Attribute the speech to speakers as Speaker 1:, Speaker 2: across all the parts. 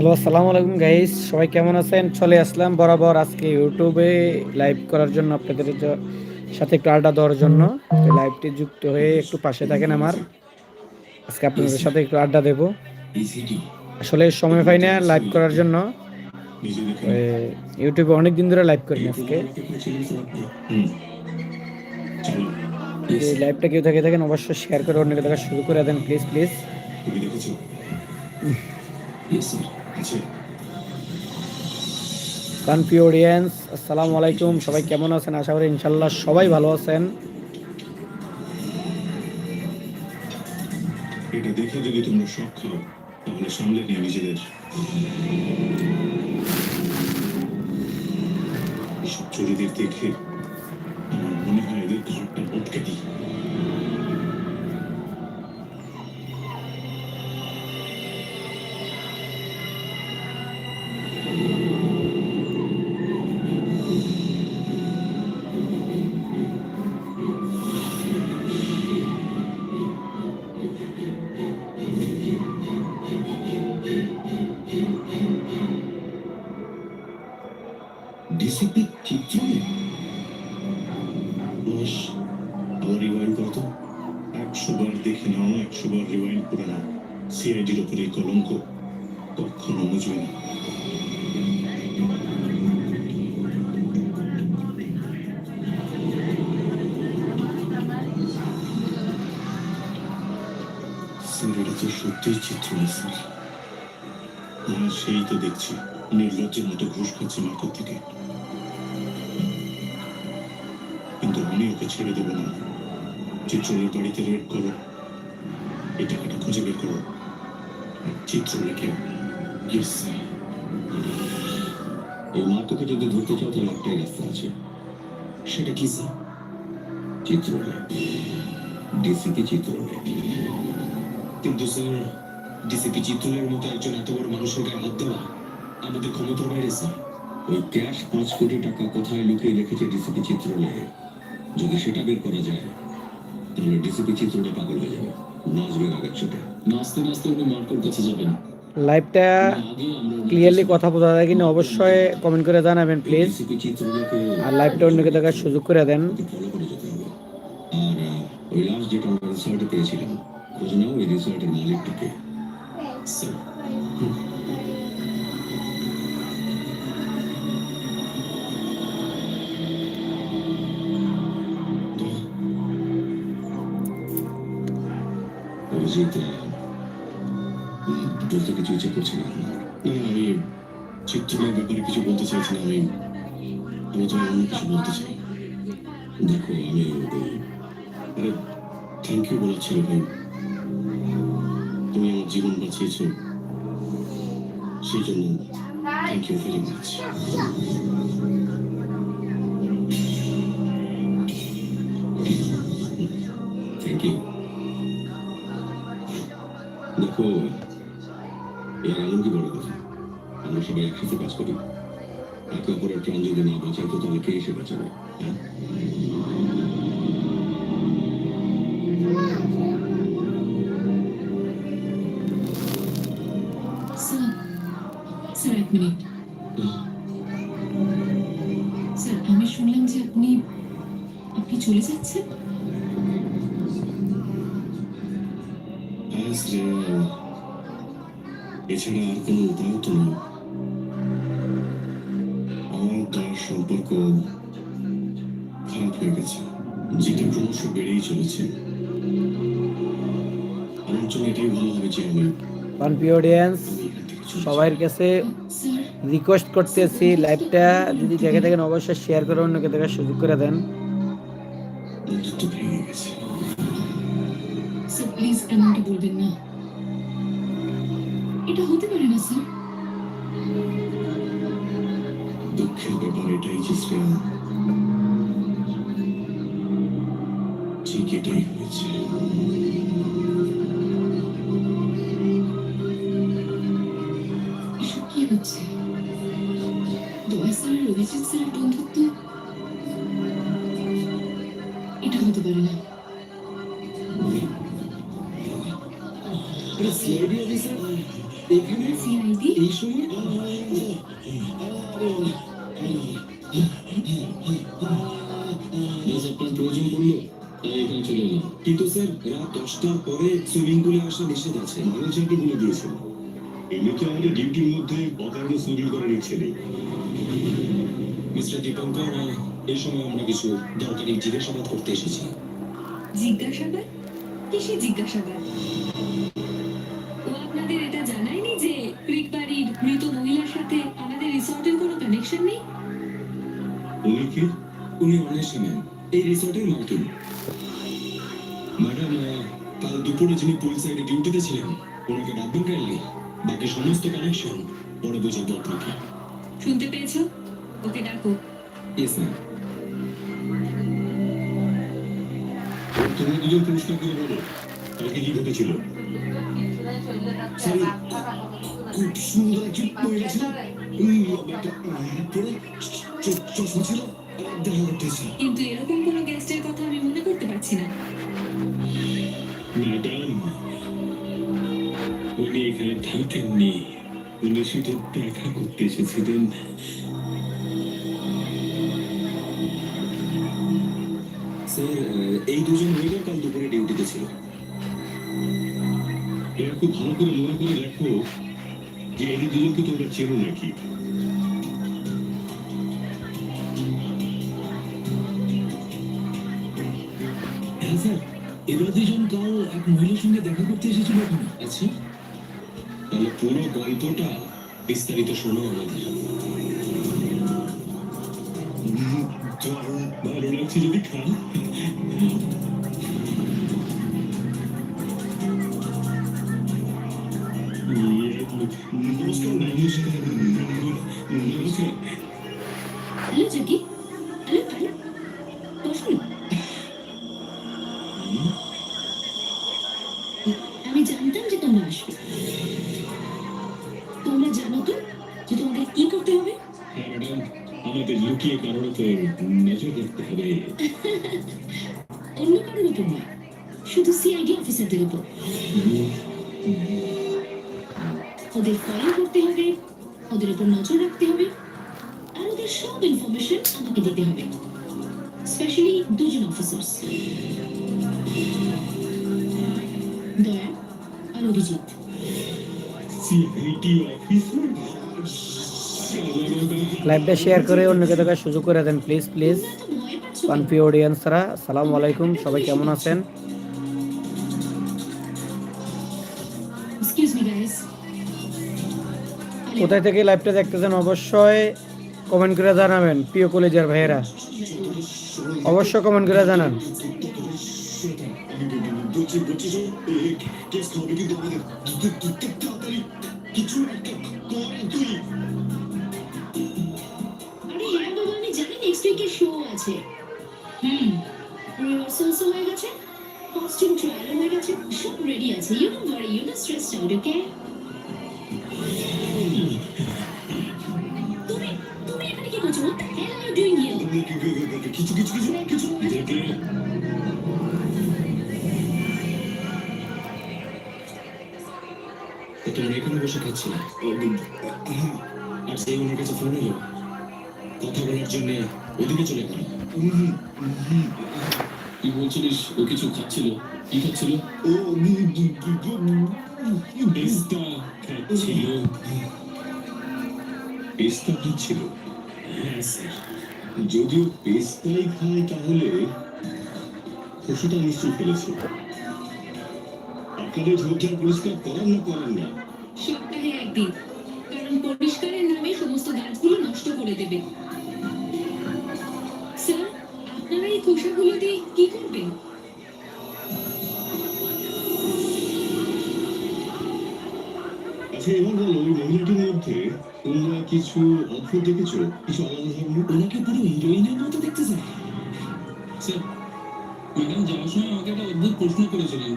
Speaker 1: Hello আসসালামু আলাইকুম guys সবাই কেমন আছেন? চলে আসলাম বরাবর আজকে ইউটিউবে লাইভ করার জন্য আপনাদের সাথে একটু আড্ডা দেওয়ার জন্য। তো লাইভটি যুক্ত হয়ে একটু পাশে থাকেন আমার। আজকে আপনাদের সাথে একটু আড্ডা দেব। আসলে সময় পাই না লাইভ করার জন্য। ইউটিউবে অনেক দিন ধরে লাইভ করি আজকে। লাইভটা কেউ থেকে থাকেন অবশ্যই শেয়ার করে অন্যকে দেখা শুরু করে দেন প্লিজ প্লিজ কানপি অডিয়েন্স আসসালামু আলাইকুম। সবাই কেমন আছেন? আশা করি ইনশাল্লাহ সবাই ভালো আছেন।
Speaker 2: এটা দেখে যদি তোমরা শখ খাও তাহলে সামলে নিয়ে নিজেদের চুরিদের দেখে আমার মনে হয় এদের ঘরটা উটকে দিই একশো বার দেখে নাও একশো বার রিওয়াইন্ড করে নাও। সিআইডির ওপরে কলঙ্ক কখনো মুজবে না। এটা তো সত্যিই চিত্র হ্যাঁ সেই তো দেখছি, নির্লজ্জের মতো ঘুষ খাচ্ছে মার্কেট থেকে। কিন্তু আমি ওকে ছেড়ে দেবো না। চিত্রের বাড়িতে রেড করো এই টাকাটা খুঁজে বের করো। চিত্র রেখে ইয়েস এই মার্কেটকে যদি ধরতে চাও, তাহলে একটাই রাস্তা আছে। সেটা কি, স্যার? চিত্রলে ডিসিপি চিত্রলে কিন্তু, স্যার ডিসিপি চিত্রলের মতো একজন এত বড় মানুষের গায়ে হাত দেওয়া আমাদের ক্ষমতার বাইরে, স্যার। ওই ক্যাশ পাঁচ কোটি টাকা কোথায় লুকিয়ে রেখেছে ডিসিপি চিত্রলে যদি সেটা বের করা যায় তাহলে ডিসিপি চিত্রটা পাগল হয়ে যাবে। নাচবে আগের চোটে নাচতে নাচতে উনি মার্কের কাছে যাবেন।
Speaker 1: লাইভটা ক্লিয়ারলি কথা বোঝা যায় কিনা অবশ্যই কমেন্ট করে জানাবেন প্লিজ আর লাইভটা অন্যকে দেখার সুযোগ করে দেন।
Speaker 2: ওই লাস্ট যেটা আমরা রিসর্টে পেয়েছিলাম খোঁজ নাও ওই রিসর্টের মালিকটাকে। বলতে কিছু ইচ্ছে কিছু বলতে চাইছি না, আমি কিছু বলতে চাই। দেখো, আমি থ্যাংক ইউ বলার ছিল তুমি আমার জীবন বাঁচিয়েছো। সেই জন্য থ্যাংক ইউ ভেরি মাচ দেখো এর কি বড় কথা আমরা সবাই একসাথে কাজ করি। একে অপরের প্রাণ যদি না বাঁচাই তো তাহলে কে এসে বাঁচাবে হ্যাঁ?
Speaker 3: স্যার এক মিনিট। স্যার আমি শুনলাম যে আপনি আপনি চলে যাচ্ছেন।
Speaker 2: এছাড়া আর কোনো উপায় তো নেই আমার তার সম্পর্ক খারাপ হয়ে গেছে যেটা ক্রমশ বেড়েই চলেছে আমার জন্য এটাই ভালো হবে যে আমি যাই।
Speaker 1: সবার কাছে রিকোয়েস্ট করতেছি লাইভটা যদি দেখে থাকেন অবশ্যই শেয়ার করে অন্যকে দেখার সুযোগ করে দেন।
Speaker 3: প্লিজ এমনটা বলবেন না। এটা হতে পারে না স্যার।
Speaker 2: দুঃখের ব্যাপার এটাই যে শ্রেয়া ঠিক এটাই হয়েছে।
Speaker 3: এসব কি হচ্ছে? দয়া স্যার স্যারের বন্ধুত্ব? এটা হতে পারে না।
Speaker 2: আপনার প্রয়োজন পড়ল তাই এখানে চলে এলাম। কিন্তু স্যার রাত দশটার পরে সুইমিং পুলে আসা নিষেধ আছে। ম্যানেজারকে বলে দিয়েছেন এমনিতে আমাদের ডিউটির মধ্যে অকারণে সুইমিং করার ইচ্ছে নেই মিস্টার দীপঙ্কর এই সময় আমরা কিছু দরকারি জিজ্ঞাসাবাদ করতে এসেছি।
Speaker 3: জিজ্ঞাসাবাদ? কিসে জিজ্ঞাসাবাদ? কোনো নেই
Speaker 2: উনি কি উনি অনেশা ম্যাম এই রিসর্টের মালকিন ম্যাডাম কাল দুপুরে যিনি পুল সাইডে ডিউটিতে ছিলেন ওনাকে ডাকবেন কাইন্ডলি। বাকি সমস্ত কানেকশন পরে বুঝাবো আপনাকে।
Speaker 3: শুনতে পেয়েছ? ওকে ডাকো।
Speaker 2: ইয়েস ম্যাম তুমি দুজন পরিষ্কার করে বলো কালকে কি ঘটেছিল? খুব সুন্দর একজন মহিলা ছিল।
Speaker 3: কিন্তু এরকম কোনো গেস্টের কথা আমি মনে করতে পারছি না।
Speaker 2: ম্যাডাম উনি এখানে থাকেননি। উনি শুধু দেখা করতে এসেছিলেন। স্যার এই দুজন মহিলা কাল দুপুরে ডিউটিতে ছিল। এরা খুব ভালো করে মনে করে দেখো। চেনো নাকি হ্যাঁ স্যার এরা দুজন কাল এক মহিলার সঙ্গে দেখা করতে এসেছিল এখানে। আচ্ছা। তাহলে পুরো গল্পটা বিস্তারিত শোনো আমাদের। ভালো লাগছে যদি খান।
Speaker 3: হ্যালো জ্যাকি হ্যালো হ্যালো বসুন আমি জানতাম যে তোমরা আসবে তোমরা জানো তো যে তোমাদের কি করতে হবে
Speaker 2: আমাদের লুকিয়ে কারোর উপর নজর রাখতে হবে।
Speaker 3: অন্য কারোর উপর নয়। শুধু সিআইডি অফিসারদের উপর। আর ওদের সব ইনফরমেশন আমাকে দিতে হবে। স্পেশালি দুজন অফিসার্স দয়া আর অভিজিৎ।
Speaker 1: লাইভটা শেয়ার করে অন্যকে দেখার সুযোগ করে দেন প্লিজ প্লিজ
Speaker 3: পাচ্ছ
Speaker 1: অডিয়েন্সরা সালামু আলাইকুম সবাই কেমন আছেন?
Speaker 3: এক্সকিউজ মি গাইস
Speaker 1: কোথায় থেকে লাইভটা দেখতেছেন? অবশ্যই কমেন্ট করে জানাবেন প্রিয় কলেজের ভাইয়েরা। অবশ্যই কমেন্ট করে জানান।
Speaker 2: কিছু কিছু কিছু কিছু তোমরা এখানে বসে খাচ্ছিলে আর সেই ওনার কাছে ফোন এলো কথা বলার জন্য ওদিকে চলে গেল কি বলছিলিস ও কিছু খাচ্ছিল কি খাচ্ছিল ও পেস্তা খাচ্ছিল পেস্তা খাচ্ছিল হ্যাঁ স্যার। যদিও পেস্তাই খায় তাহলে ওষুধটা নিশ্চয়ই ফেলেছে। আপনাদের ঝোপঝাড় পরিষ্কার করেন না করেন না।
Speaker 3: সপ্তাহে একদিন, কারণ পরিষ্কারের নামে সমস্ত গাছগুলো নষ্ট করে দেবে। স্যার, আপনারা এই খোসাগুলো দিয়ে কি করবেন?
Speaker 2: আচ্ছা বলো ওই মহিলাটির মধ্যে তোমরা কিছু অদ্ভুত দেখেছ? কিছু আলাদা ধরনের? ওনাকে পুরো হিরোইনের মতো দেখতে চায়
Speaker 4: স্যার ম্যাডাম যাওয়ার সময় আমাকে একটা অদ্ভুত প্রশ্ন করেছিলেন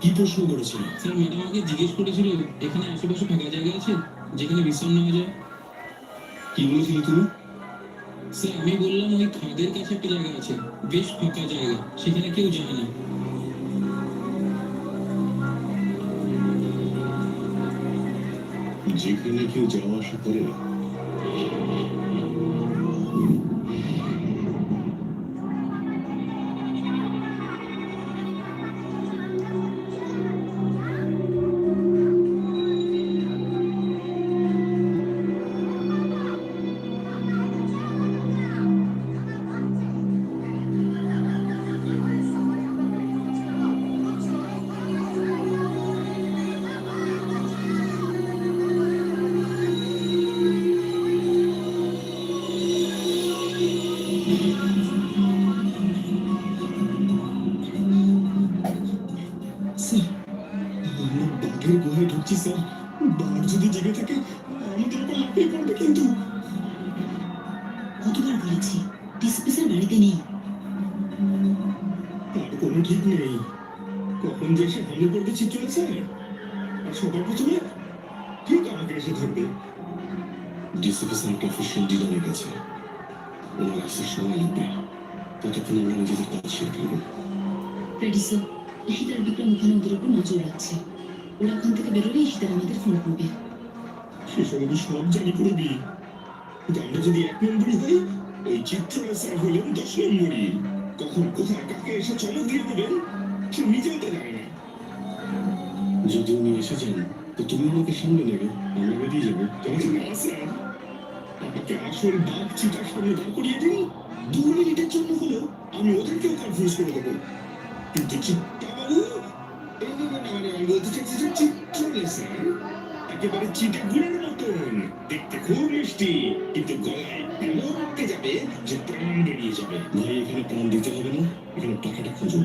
Speaker 2: কি প্রশ্ন করেছিল?
Speaker 4: স্যার ম্যাডাম আমাকে জিজ্ঞেস করেছিল এখানে আশেপাশে ফাঁকা জায়গা আছে? যেখানে বিশ্রাম নেওয়া যায়?
Speaker 2: কি বলেছিলে তুমি?
Speaker 4: স্যার আমি বললাম ওই খাদের কাছে একটা জায়গা আছে। বেশ ফাঁকা জায়গা সেখানে কেউ যায় না।
Speaker 2: যেখানে কেউ যাওয়া আসা করে না
Speaker 5: নেই।
Speaker 2: তার কোনো ঠিক নেই। কখন যে এসে হামলে করবে চিত্র স্যার আর সবার প্রথমে ঠিক আমাকে এসে ধরবে। ডিসিপি স্যারকে অফিসিয়াল ডিনারে গেছে। ওনার আসার সময় লাগবে। ততক্ষণ আমরা নিজেদের কাজ ফেলব।
Speaker 5: রেডি স্যার ঈশিতার বিক্রম ওখানে ওদের উপর নজর রাখছে। ওরা ওখান থেকে বেরোলে ঈশিতার আমাদের ফোন করবে।
Speaker 2: সেসব আমি সব জানি করবি আমরা যদি এক নম্বরই হই চিত্ররা স্যার হলেন দশ নম্বরই কখন কোথায় কাকে এসে চমক দিয়ে দেবেন, সে নিজেও তো জানে না। যদি উনি এসে যান, তো তুমি আমাকে সামনে নেবে, আমরা বেরিয়ে যাব। তোমাকে না স্যার আমাকে আসল বাঘ চিতার সামনে দাঁড় করিয়ে দিন। দু মিনিটের জন্য হলেও আমি ওদেরকেও কনফিউজ করে দেবো। কিন্তু চিত্তাবাবু, এই মানে আমি বলতে চাইছি যে চিত্রলে স্যার একেবারে চিটা গুড়ের মতন দেখতে খুব মিষ্টি কিন্তু গলায় এমন আটকে যাবে যে প্রাণ বেরিয়ে যাবে। ভাই এখানে প্রাণ দিতে হবে না? এখানে টাকাটা খুঁজুন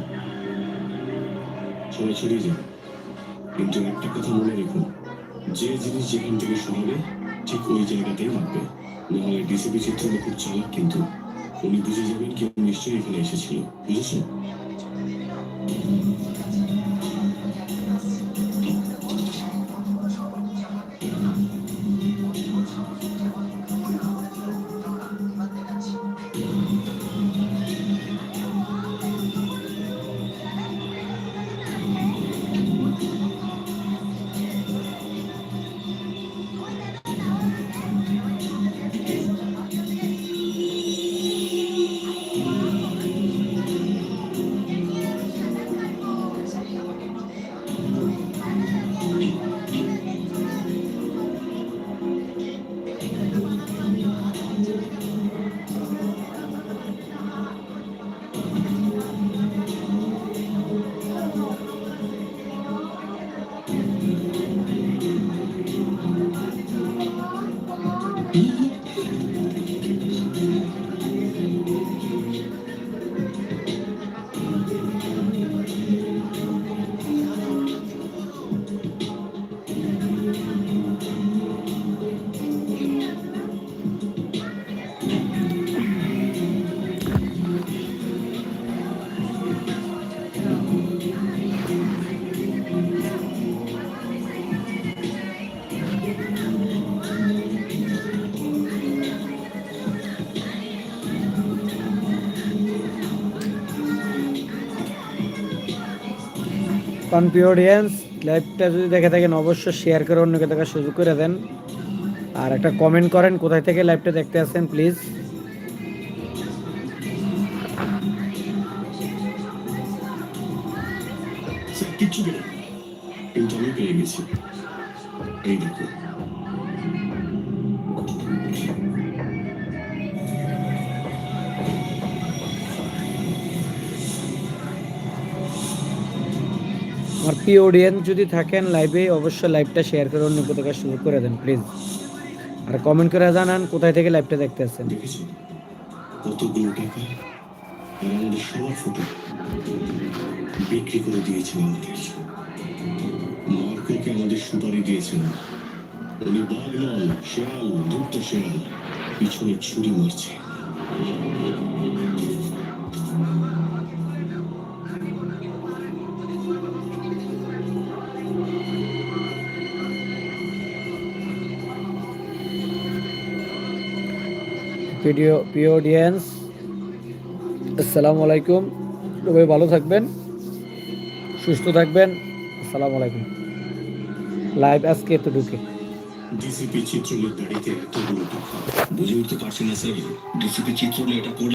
Speaker 2: সবাই ছড়িয়ে যাবে কিন্তু একটা কথা মনে রেখো। যে জিনিস যেখান থেকে সরাবে ঠিক ওই জায়গাতেই রাখবে নাহলে ডিসিপি চিত্রটা খুব চালাক কিন্তু। উনি বুঝে যাবেন কেউ নিশ্চয়ই এখানে এসেছিল। বুঝেছ
Speaker 1: কনফিউডিয়েন্স লাইভটা যদি দেখে থাকেন, অবশ্যই শেয়ার করে অন্যকে দেখার সুযোগ করে দেন। আর একটা কমেন্ট করেন, কোথায় থেকে লাইভটা দেখতে আসেন প্লিজ
Speaker 2: কিচ্ছু এই দেখো
Speaker 1: আমার প্রিয় অডিয়েন্স যদি থাকেন লাইভে অবশ্যই লাইভটা শেয়ার করে অন্যকে দেখার শুরু করে দেন প্লিজ আর কমেন্ট করে জানান কোথায় থেকে লাইভটা দেখতে
Speaker 2: দেখেছ কতগুলো টাকা? আমাদের বিক্রি করে দিয়েছেন আমাদের। মার্কোকে আমাদের সুপারি দিয়েছেন উনি বাঘ নন, শেয়াল, ধূর্ত শেয়াল। পিছনে ছুরি মারছে।
Speaker 1: প্রিয় প্রিয় অডিয়েন্স আসসালামু আলাইকুম। সবাই ভালো থাকবেন, সুস্থ থাকবেন। আসসালামু আলাইকুম। লাইভ আজকে এতটুকু
Speaker 2: ডিসিপি চিত্রলের দাড়িতে টাকা বুঝে উঠতে পারছি না স্যার? ডিসিপি চিত্রলে এটা